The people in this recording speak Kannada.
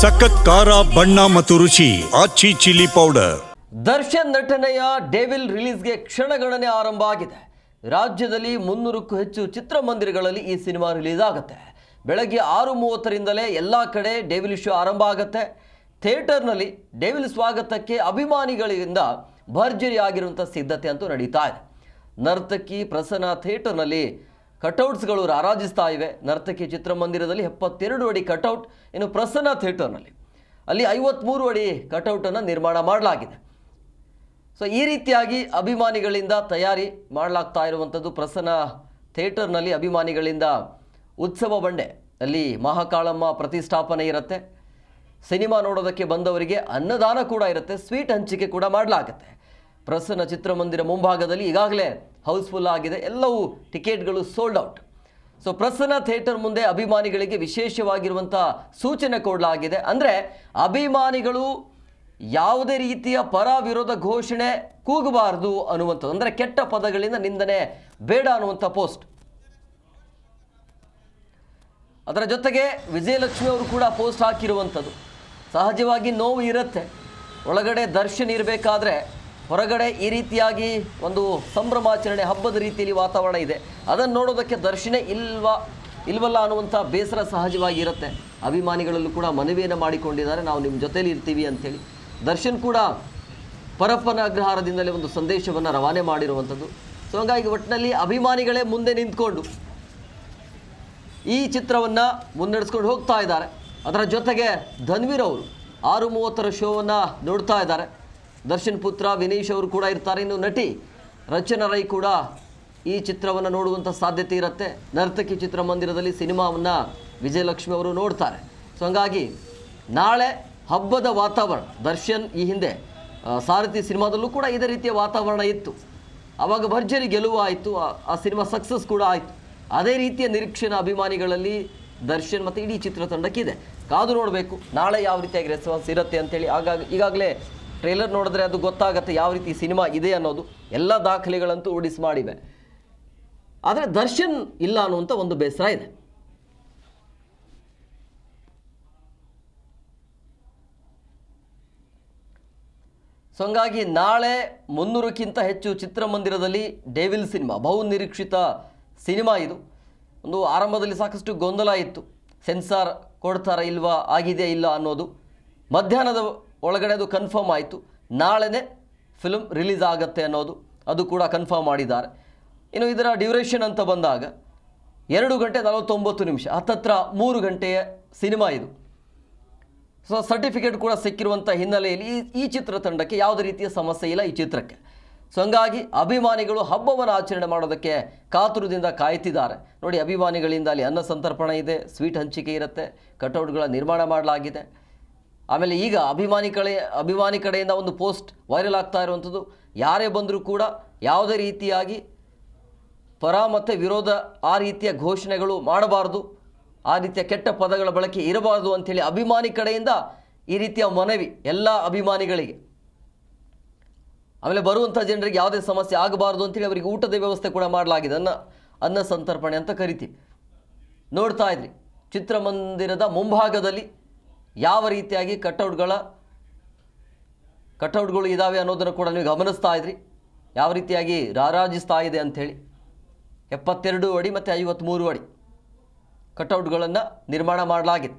ಸಖತ್ ಖಾರ, ಬಣ್ಣ ಮತ್ತು ರುಚಿ, ಆಚಿ ಚಿಲ್ಲಿ ಪೌಡರ್. ದರ್ಶನ್ ನಟನೆಯ ಡೇವಿಲ್ ರಿಲೀಸ್ಗೆ ಕ್ಷಣಗಣನೆ ಆರಂಭ ಆಗಿದೆ. ರಾಜ್ಯದಲ್ಲಿ ಮುನ್ನೂರಕ್ಕೂ ಹೆಚ್ಚು ಚಿತ್ರಮಂದಿರಗಳಲ್ಲಿ ಈ ಸಿನಿಮಾ ರಿಲೀಸ್ ಆಗುತ್ತೆ. ಬೆಳಗ್ಗೆ ಆರು ಮೂವತ್ತರಿಂದಲೇ ಎಲ್ಲ ಕಡೆ ಡೇವಿಲ್ ಶೋ ಆರಂಭ ಆಗುತ್ತೆ. ಥಿಯೇಟರ್ನಲ್ಲಿ ಡೇವಿಲ್ ಸ್ವಾಗತಕ್ಕೆ ಅಭಿಮಾನಿಗಳಿಂದ ಭರ್ಜರಿ ಆಗಿರುವಂಥ ಸಿದ್ಧತೆ ಅಂತೂ ನಡೀತಾ ಇದೆ. ನರ್ತಕಿ ಪ್ರಸನ್ನ ಥಿಯೇಟರ್ನಲ್ಲಿ ಕಟೌಟ್ಸ್ಗಳು ರಾರಾಜಿಸ್ತಾ ಇವೆ. ನರ್ತಕಿ ಚಿತ್ರಮಂದಿರದಲ್ಲಿ ಎಪ್ಪತ್ತೆರಡು ಅಡಿ ಕಟೌಟ್, ಇನ್ನು ಪ್ರಸನ್ನ ಥಿಯೇಟರ್ನಲ್ಲಿ. ಅಲ್ಲಿ ಐವತ್ತ್ಮೂರು ಅಡಿ ಕಟೌಟನ್ನು ನಿರ್ಮಾಣ ಮಾಡಲಾಗಿದೆ. ಸೊ, ಈ ರೀತಿಯಾಗಿ ಅಭಿಮಾನಿಗಳಿಂದ ತಯಾರಿ ಮಾಡಲಾಗ್ತಾ ಇರುವಂಥದ್ದು ಪ್ರಸನ್ನ ಥಿಯೇಟರ್ನಲ್ಲಿ ಅಭಿಮಾನಿಗಳಿಂದ ಉತ್ಸವ ಬಂಡೆ. ಅಲ್ಲಿ ಮಹಾಕಾಳಮ್ಮ ಪ್ರತಿಷ್ಠಾಪನೆ ಇರುತ್ತೆ. ಸಿನಿಮಾ ನೋಡೋದಕ್ಕೆ ಬಂದವರಿಗೆ ಅನ್ನದಾನ ಕೂಡ ಇರುತ್ತೆ. ಸ್ವೀಟ್ ಹಂಚಿಕೆ ಕೂಡ ಮಾಡಲಾಗುತ್ತೆ. ಪ್ರಸನ್ನ ಚಿತ್ರಮಂದಿರ ಮುಂಭಾಗದಲ್ಲಿ ಈಗಾಗಲೇ ಹೌಸ್ಫುಲ್ ಆಗಿದೆ. ಎಲ್ಲವೂ ಟಿಕೆಟ್ಗಳು sold out so Prasanna theatre ಮುಂದೆ ಅಭಿಮಾನಿಗಳಿಗೆ ವಿಶೇಷವಾಗಿರುವಂಥ ಸೂಚನೆ ಕೊಡಲಾಗಿದೆ. ಅಂದರೆ ಅಭಿಮಾನಿಗಳು ಯಾವುದೇ ರೀತಿಯ ಪರ ವಿರೋಧ ಘೋಷಣೆ ಕೂಗಬಾರದು ಅನ್ನುವಂಥದ್ದು. ಅಂದರೆ ಕೆಟ್ಟ ಪದಗಳಿಂದ ನಿಂದನೆ ಬೇಡ ಅನ್ನುವಂಥ ಪೋಸ್ಟ್. ಅದರ ಜೊತೆಗೆ ವಿಜಯಲಕ್ಷ್ಮಿ ಅವರು ಕೂಡ ಪೋಸ್ಟ್ ಹಾಕಿರುವಂಥದ್ದು. ಸಹಜವಾಗಿ ನೋವು ಇರುತ್ತೆ. ಒಳಗಡೆ ದರ್ಶನ್ ಇರಬೇಕಾದ್ರೆ ಹೊರಗಡೆ ಈ ರೀತಿಯಾಗಿ ಒಂದು ಸಂಭ್ರಮಾಚರಣೆ ಹಬ್ಬದ ರೀತಿಯಲ್ಲಿ ವಾತಾವರಣ ಇದೆ. ಅದನ್ನು ನೋಡೋದಕ್ಕೆ ದರ್ಶನೇ ಇಲ್ವಾ, ಇಲ್ವಲ್ಲ ಅನ್ನುವಂಥ ಬೇಸರ ಸಹಜವಾಗಿ ಇರುತ್ತೆ. ಅಭಿಮಾನಿಗಳಲ್ಲೂ ಕೂಡ ಮನವಿಯನ್ನು ಮಾಡಿಕೊಂಡಿದ್ದಾರೆ. ನಾವು ನಿಮ್ಮ ಜೊತೇಲಿ ಇರ್ತೀವಿ ಅಂಥೇಳಿ. ದರ್ಶನ್ ಕೂಡ ಪರಪ್ಪನ ಅಗ್ರಹಾರದಿಂದಲೇ ಒಂದು ಸಂದೇಶವನ್ನು ರವಾನೆ ಮಾಡಿರುವಂಥದ್ದು. ಸೊ ಹಂಗಾಗಿ ಒಟ್ಟಿನಲ್ಲಿ ಅಭಿಮಾನಿಗಳೇ ಮುಂದೆ ನಿಂತ್ಕೊಂಡು ಈ ಚಿತ್ರವನ್ನು ಮುನ್ನಡೆಸ್ಕೊಂಡು ಹೋಗ್ತಾ ಇದ್ದಾರೆ. ಅದರ ಜೊತೆಗೆ ಧನ್ವೀರ್ ಅವರು ಆರು ಮೂವತ್ತರ ಶೋವನ್ನು ನೋಡ್ತಾ ಇದ್ದಾರೆ. ದರ್ಶನ್ ಪುತ್ರ ವಿನೀಶ್ ಅವರು ಕೂಡ ಇರ್ತಾರೆ. ಇನ್ನು ನಟಿ ರಚನಾ ರೈ ಕೂಡ ಈ ಚಿತ್ರವನ್ನು ನೋಡುವಂಥ ಸಾಧ್ಯತೆ ಇರುತ್ತೆ. ನರ್ತಕಿ ಚಿತ್ರಮಂದಿರದಲ್ಲಿ ಸಿನಿಮಾವನ್ನು ವಿಜಯಲಕ್ಷ್ಮಿ ಅವರು ನೋಡ್ತಾರೆ. ಸೊ ಹಂಗಾಗಿ ನಾಳೆ ಹಬ್ಬದ ವಾತಾವರಣ, ದರ್ಶನ್ ಈ ಹಿಂದೆ ಸಾರಥಿ ಸಿನಿಮಾದಲ್ಲೂ ಕೂಡ ಇದೇ ರೀತಿಯ ವಾತಾವರಣ ಇತ್ತು. ಆವಾಗ ಭರ್ಜರಿ ಗೆಲುವು ಆಯಿತು ಆ- ಸಿನಿಮಾ ಸಕ್ಸಸ್ ಕೂಡ ಆಯಿತು. ಅದೇ ರೀತಿಯ ನಿರೀಕ್ಷೆನ ಅಭಿಮಾನಿಗಳಲ್ಲಿ ದರ್ಶನ್ ಮತ್ತು ಇಡೀ ಚಿತ್ರತಂಡಕ್ಕಿದೆ. ಕಾದು ನೋಡಬೇಕು. ನಾಳೆ ಯಾವ ರೀತಿಯಾಗಿ ರೆಸ್ಪಾನ್ಸ್ ಇರುತ್ತೆ ಅಂತೇಳಿ. ಆಗಾಗ ಈಗಾಗಲೇ ಟ್ರೇಲರ್ ನೋಡಿದ್ರೆ ಅದು ಗೊತ್ತಾಗುತ್ತೆ ಯಾವ ರೀತಿ ಸಿನಿಮಾ ಇದೆ ಅನ್ನೋದು. ಎಲ್ಲ ದಾಖಲೆಗಳಂತೂ ಉಡಿಸ್ ಮಾಡಿವೆ. ಆದರೆ ದರ್ಶನ್ ಇಲ್ಲ ಅನ್ನುವಂಥ ಒಂದು ಬೇಸರ ಇದೆ. ಸೊ ಹಂಗಾಗಿ ನಾಳೆ ಮುನ್ನೂರಕ್ಕಿಂತ ಹೆಚ್ಚು ಚಿತ್ರಮಂದಿರದಲ್ಲಿ ಡೇವಿಲ್ ಸಿನಿಮಾ ಬಹು ನಿರೀಕ್ಷಿತ ಸಿನಿಮಾ ಇದು. ಒಂದು ಆರಂಭದಲ್ಲಿ ಸಾಕಷ್ಟು ಗೊಂದಲ ಇತ್ತು. ಸೆನ್ಸಾರ್ ಕೊಡ್ತಾರಾ ಇಲ್ವಾ, ಆಗಿದೆಯಾ ಇಲ್ಲ ಅನ್ನೋದು. ಮಧ್ಯಾಹ್ನದ ಒಳಗಡೆ ಅದು ಕನ್ಫರ್ಮ್ ಆಯಿತು. ನಾಳೆನೇ ಫಿಲ್ಮ್ ರಿಲೀಸ್ ಆಗುತ್ತೆ ಅನ್ನೋದು ಅದು ಕೂಡ ಕನ್ಫರ್ಮ್ ಮಾಡಿದ್ದಾರೆ. ಇನ್ನು ಇದರ ಡ್ಯೂರೇಷನ್ ಅಂತ ಬಂದಾಗ ಎರಡು ಗಂಟೆ ನಲವತ್ತೊಂಬತ್ತು ನಿಮಿಷ, ಹತ್ತತ್ರ ಮೂರು ಗಂಟೆಯ ಸಿನಿಮಾ ಇದು. ಸೊ ಸರ್ಟಿಫಿಕೇಟ್ ಕೂಡ ಸಿಕ್ಕಿರುವಂಥ ಹಿನ್ನೆಲೆಯಲ್ಲಿ ಈ ಈ ಚಿತ್ರತಂಡಕ್ಕೆ ಯಾವುದೇ ರೀತಿಯ ಸಮಸ್ಯೆ ಇಲ್ಲ ಈ ಚಿತ್ರಕ್ಕೆ. ಸೊ ಹಂಗಾಗಿ ಅಭಿಮಾನಿಗಳು ಹಬ್ಬವನ್ನು ಆಚರಣೆ ಮಾಡೋದಕ್ಕೆ ಕಾತುರದಿಂದ ಕಾಯ್ತಿದ್ದಾರೆ. ನೋಡಿ, ಅಭಿಮಾನಿಗಳಿಂದ ಅಲ್ಲಿ ಅನ್ನ ಸಂತರ್ಪಣೆ ಇದೆ ಸ್ವೀಟ್ ಹಂಚಿಕೆ ಇರುತ್ತೆ ಕಟೌಟ್ಗಳ ನಿರ್ಮಾಣ ಮಾಡಲಾಗಿದೆ. ಆಮೇಲೆ ಈಗ ಅಭಿಮಾನಿ ಕಡೆ ಅಭಿಮಾನಿ ಕಡೆಯಿಂದ ಒಂದು ಪೋಸ್ಟ್ ವೈರಲ್ ಆಗ್ತಾ ಇರುವಂಥದ್ದು. ಯಾರೇ ಬಂದರೂ ಕೂಡ ಯಾವುದೇ ರೀತಿಯಾಗಿ ಪರ ಮತ್ತು ವಿರೋಧ ಆ ರೀತಿಯ ಘೋಷಣೆಗಳು ಮಾಡಬಾರ್ದು. ಆ ರೀತಿಯ ಕೆಟ್ಟ ಪದಗಳ ಬಳಕೆ ಇರಬಾರ್ದು ಅಂಥೇಳಿ ಅಭಿಮಾನಿ ಕಡೆಯಿಂದ ಈ ರೀತಿಯ ಮನವಿ ಎಲ್ಲ ಅಭಿಮಾನಿಗಳಿಗೆ. ಆಮೇಲೆ ಬರುವಂಥ ಜನರಿಗೆ ಯಾವುದೇ ಸಮಸ್ಯೆ ಆಗಬಾರ್ದು ಅಂತೇಳಿ ಅವರಿಗೆ ಊಟದ ವ್ಯವಸ್ಥೆ ಕೂಡ ಮಾಡಲಾಗಿದೆ. ಅನ್ನ ಅನ್ನ ಸಂತರ್ಪಣೆ ಅಂತ ಕರಿತೀವಿ. ನೋಡ್ತಾ ಇದ್ರಿ, ಚಿತ್ರಮಂದಿರದ ಮುಂಭಾಗದಲ್ಲಿ ಯಾವ ರೀತಿಯಾಗಿ ಕಟೌಟ್ಗಳ ಕಟೌಟ್ಗಳು ಇದ್ದಾವೆ ಅನ್ನೋದನ್ನು ಕೂಡ ನೀವು ಗಮನಿಸ್ತಾ ಇದ್ರಿ. ಯಾವ ರೀತಿಯಾಗಿ ರಾರಾಜಿಸ್ತಾ ಇದೆ ಅಂಥೇಳಿ. ಎಪ್ಪತ್ತೆರಡು ಅಡಿ ಮತ್ತು ಐವತ್ತ್ಮೂರು ಅಡಿ ಕಟೌಟ್ಗಳನ್ನು ನಿರ್ಮಾಣ ಮಾಡಲಾಗಿದೆ.